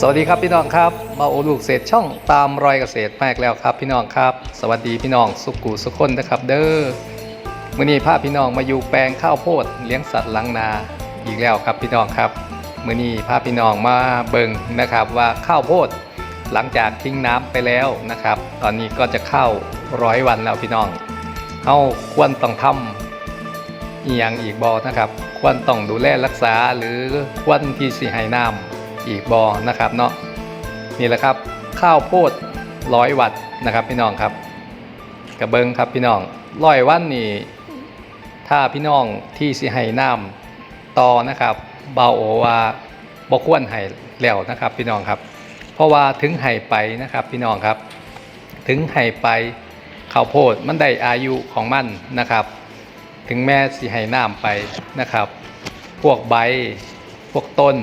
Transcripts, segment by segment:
สวัสดีครับพี่น้องครับมาโอลูกเศษช่องตามรอยเกษตรแมกแล้วครับ พี่น้องครับ สวัสดีพี่น้องสุกูสุขคนนะครับ เด้อมื่อนี้พาพี่น้องมาอยู่แปลงข้าวโพดเลี้ยงสัตว์หลังนาอีกแล้วครับพี่น้องครับมื่อนี้พาพี่น้องมาเบิ่งนะครับว่าข้าวโพดหลังจากทิ้งน้ำไปแล้วนะครับ ตอนนี้ก็จะเข้าร้อยวันแล้วพี่น้องเฮาควรต้องทำอีกอย่างอีกบอนะครับ ควรต้องดูแลรักษาหรือควรที่สิให้น้ำ อีกบอนะครับเนาะนี่แหละครับข้าวโพดร้อยวัตต์นะครับพี่น้องครับกระเบิงครับพี่น้องร้อยวันนี่ถ้าพี่น้องที่สิให้น้ำต่อนะครับเบาโอว่าบ่ควรให้แล้วนะครับพี่น้องครับ เพราะว่าถึงให้ไปนะครับพี่น้องครับ ถึงให้ไปข้าวโพดมันได้อายุของมันนะครับ ถึงแม้สิให้น้ำไปนะครับ พวกใบพวกต้น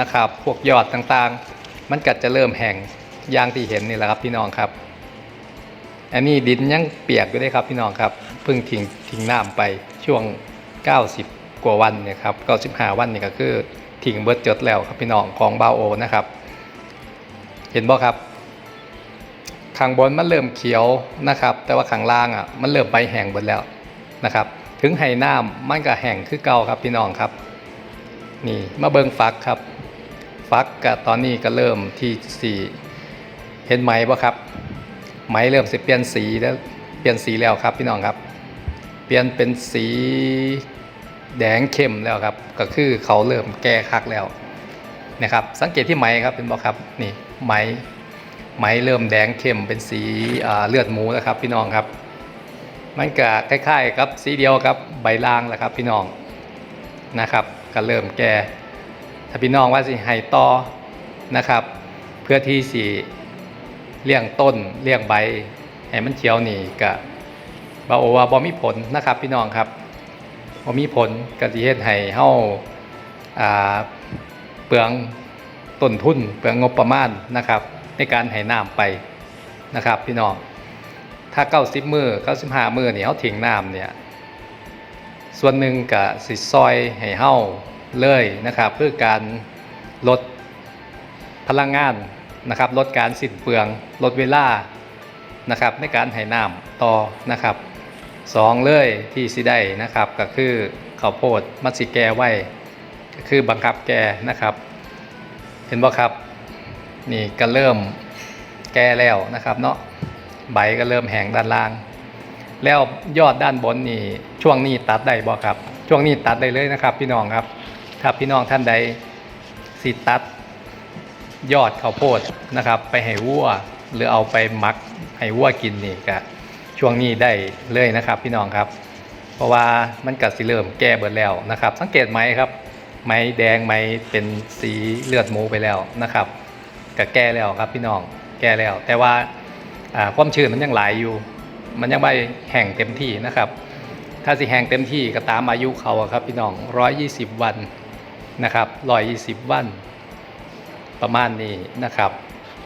นะครับ พวกยอดต่างๆ มันก็จะเริ่มแห้งอย่างที่เห็นนี่แหละครับพี่น้องครับ อันนี้ดินยังเปียกอยู่เลยครับพี่น้องครับเพิ่งทิ้งทิ้งน้ำไปช่วง 90 กว่าวันเนี่ยครับ95วันนี่ก็คือทิ้งเบิดจดแล้วครับพี่น้องของบาโอนะครับ เห็นบ่ครับข้างบนมันเริ่มเขียวนะครับ แต่ว่าข้างล่างอะมันเริ่มใบแห้งหมดแล้วนะครับ ถึงไห้น้ำมันก็แห้งคือเก่าครับพี่น้องครับ นี่มาเบิงฟักครับ ฟักก็ตอนนี้ก็เริ่มที่สีเห็นไหมบ่ครับ ไหมเริ่มสิเปลี่ยนสีแล้วเปลี่ยนสีแล้วครับพี่น้องครับ เปลี่ยนเป็นสีแดงเข้มแล้วครับ ก็คือเขาเริ่มแก่คักแล้วนะครับ สังเกตที่ไหมครับเป็นบ่ครับนี่ไหมไหมเริ่มแดงเข้มเป็นสีเลือดหมูแล้วครับพี่น้องครับมันก็คล้ายๆกับสีเดียวครับใบลางแหละครับพี่น้องนะครับ ก็เริ่มแก่าพี่น้องว่าสิให้ต่อนะครับ เพื่อที่สิเลี้ยงต้นเลี้ยงใบให้มันเขียวนี่ก็บาโอว่าบ่มีผลนะครับ พี่น้องครับบ่มีผลก็สิเฮ็ดให้เฮาอ่าเปลืองต้นทุนเปลืองงบประมาณนะครับ ในการให้น้ำไปนะครับ พี่น้องถ้าเก้าสิบมือเก้าสิบห้ามือเนี่ยเขาทิ้งน้ำเนี่ยส่วนหนึ่งกับสิซอยให้เฮา เลยนะครับเพื่อการลดพลังงานนะครับ ลดการสิ้นเปลือง ลดเวลานะครับ ในการให้น้ำต่อนะครับสองเลยที่สิได้นะครับ ก็คือข้าวโพดมัดสิแกไว้ก็คือบังคับแกนะครับ เห็นบ่ครับนี่ก็เริ่มแก่แล้วนะครับเนาะใบก็เริ่มแห้งด้านล่าง แล้วยอดด้านบนนี่ช่วงนี้ตัดได้บ่ครับ ช่วงนี้ตัดได้เลยนะครับ พี่น้องครับ ถ้าพี่น้องท่านใดสิตัดยอดข้าวโพดนะครับ ไปให้วัวหรือเอาไปหมักให้วัวกินนี่ก็ช่วงนี้ได้เลยนะครับ พี่น้องครับ เพราะว่ามันกัดสีเริ่มแก่เบิดแล้วนะครับ สังเกตไหมครับไหมแดงไหมเป็นสีเลือดหมูไปแล้วนะครับก็แก่แล้วครับพี่น้องแก่แล้ว แต่ว่าความชื้นมันยังหลายอยู่ มันยังไม่แห้งเต็มที่นะครับ ถ้าสิแห้งเต็มที่ก็ตามอายุเขาครับพี่น้อง 120 วัน นะครับ120วันประมาณนี้นะครับ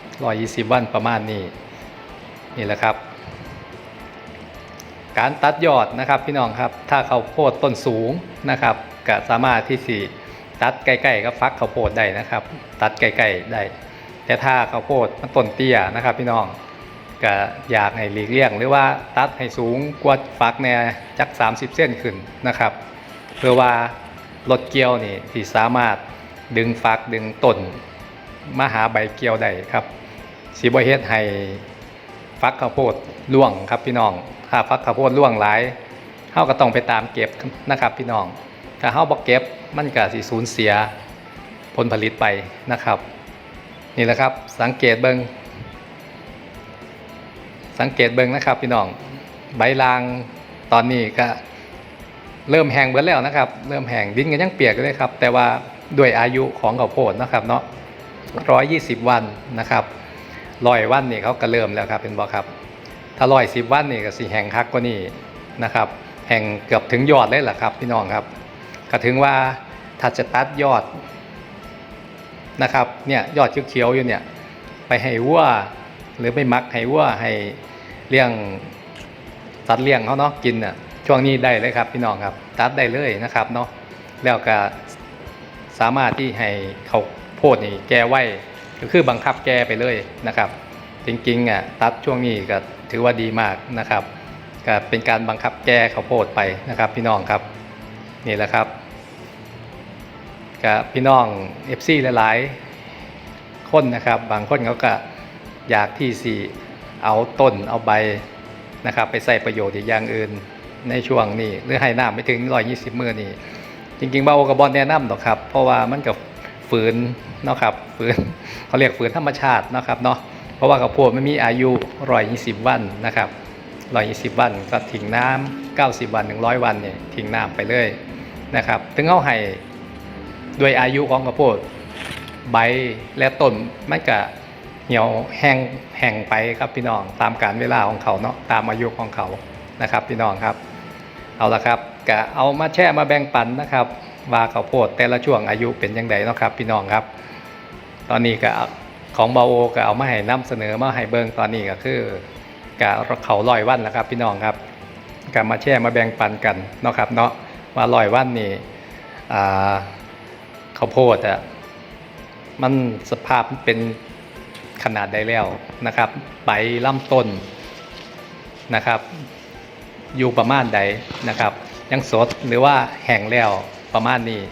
120วันประมาณนี้นี่แหละครับ การตัดยอดนะครับพี่น้องครับถ้าเขาวโพดต้นสูงนะครับก็สามารถที่สิตัดใกล้ๆกับฟักข้าวโพดได้นะครับ ตัดใกล้ๆได้แต่ถ้าข้าวโพดมันต้นเตี้ยนะครับ พี่น้องก็อยากให้หลีกเลี่ยง หรือว่าตัดให้สูงกว่าฟักแน่จัก 30 เส้นขึ้นนะครับ เพื่อว่า รถเกี่ยวนี่ที่สามารถดึงฟักดึงต้นมาหาใบเกี่ยวได้ครับสีบเฮ็ดให้ฟักข้าวโพดล่วงครับพี่น้องถ้าฟักข้าวโพดล่วงหลายเฮาก็ต้องไปตามเก็บนะครับพี่น้องถ้าเฮาบ่เก็บมันก็สิสูญเสียผลผลิตไปนะครับ นี่แหละครับสังเกตเบิงสังเกตเบิงนะครับพี่น้องใบลางตอนนี้ก็ เริ่มแห้งเบิดแล้วนะครับ เริ่มแห้งดินก็ยังเปียกเลยครับ แต่ว่าด้วยอายุของข้าวโพดนะครับเนาะร้อยยี่สิบวันนะครับร้อยวันนี่เขาก็เริ่มแล้วครับเป็นบอครับ ถ้าร้อยสิบวันนี่ก็สิแห้งคักกว่านี้นะครับ แห้งเกือบถึงยอดเลยแหละครับพี่น้องครับ ก็ถึงว่าถ้าจะตัดยอดนะครับ เนี่ยยอดเขียวๆอยู่เนี่ยไปให้วัวหรือไปมักให้วัวให้เลี้ยงสัตว์เลี้ยงเขาเนาะกินน่ะ ช่วงนี้ได้เลยครับพี่น้องครับตัดได้เลยนะครับเนาะแล้วก็สามารถที่ให้เขาโพดนี่แก้ไว้ก็คือบังคับแกไปเลยนะครับ จริงๆอะตัดช่วงนี้ก็ถือว่าดีมากนะครับก็เป็นการบังคับแก้ข้าโพดไปนะครับ พี่น้องครับนี่แหละครับกับพี่น้อง FC หลายๆ คนนะครับ บางคนเขาก็อยากที่สีเอาต้นเอาใบนะครับ ไปใส่ประโยชน์อย่างอื่น ในช่วงนี้ หรือให้น้ำไม่ถึง120มือนี่จริงๆเบากับบอลแนะนำหรอกครับ เพราะว่ามันกับฝืนเนาะครับฝืนเขาเรียกฝืนธรรมชาตินะครับเนาะเพราะว่าข้าวโพดไม่มีอายุ120วันนะครับ120วันก็ทิ้งน้ำ90วัน100วันเนี่ยทิ้งน้ำไปเลยนะครับถึงเอาให้ด้วยอายุของข้าวโพดใบและต้นมันก็เหี่ยวแห้งแห้งไปครับพี่น้องตามการเวลาของเขาเนาะตามอายุของเขานะครับ พี่น้องครับ เอาละครับก็เอามาแช่มาแบ่งปันนะครับ ว่าข้าวโพดแต่ละช่วงอายุเป็นยังไงเนาะครับ พี่น้องครับ ตอนนี้ก็ของเบาโอก็เอามาให้นํเสนอมาให้เบิงตอนนี้ก็คือกะเขาลอยวันแล้วครับ พี่น้องครับก็มาแช่มาแบ่งปันกันเนาะครับ เนาะว่าลอยวันนี่ข้าวโพดอะมันสภาพเป็นขนาดใดแล้วนะครับใบลำต้นนะครับ อยู่ประมาณใดนะครับ ยังสดหรือว่าแห้งแล้วประมาณนี้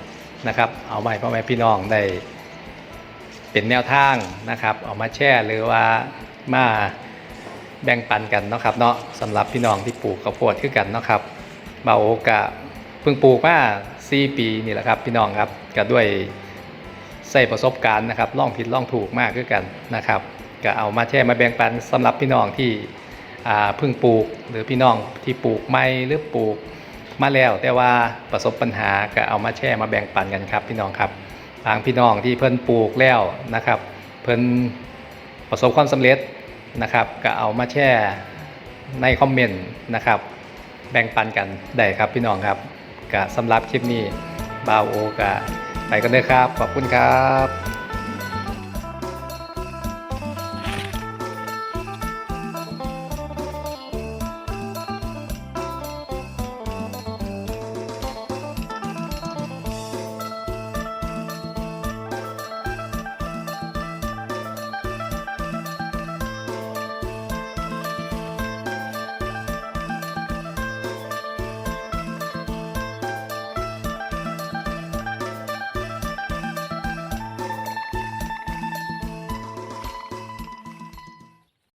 นะครับ เอาไว้พ่อแม่พี่น้องได้เป็นแนวทางนะครับเอามาแชร์หรือว่ามาแบ่งปันกันเนาะครับเนาะสำหรับพี่น้องที่ปลูกข้าวโพดคือกันเนาะครับเบาโอกะเพิ่งปลูกมา4ปีนี่แหละครับพี่น้องครับก็ด้วยใส่ประสบการณ์นะครับล่องผิดล่องถูกมากคือกันนะครับก็เอามาแชร์มาแบ่งปันสำหรับพี่น้องที่ เพิ่งปลูกหรือพี่น้องที่ปลูกไม่หรือปลูกมาแล้ว แต่ว่าประสบปัญหาก็เอามาแชร์มาแบ่งปันกันครับ พี่น้องครับทางพี่น้องที่เพิ่นปลูกแล้วนะครับ เพิ่นประสบความสำเร็จนะครับ ก็เอามาแชร์ในคอมเมนต์นะครับ แบ่งปันกันได้ครับพี่น้องครับก็สำหรับคลิปนี้บาวโอกะไปกันเลยครับ ขอบคุณครับ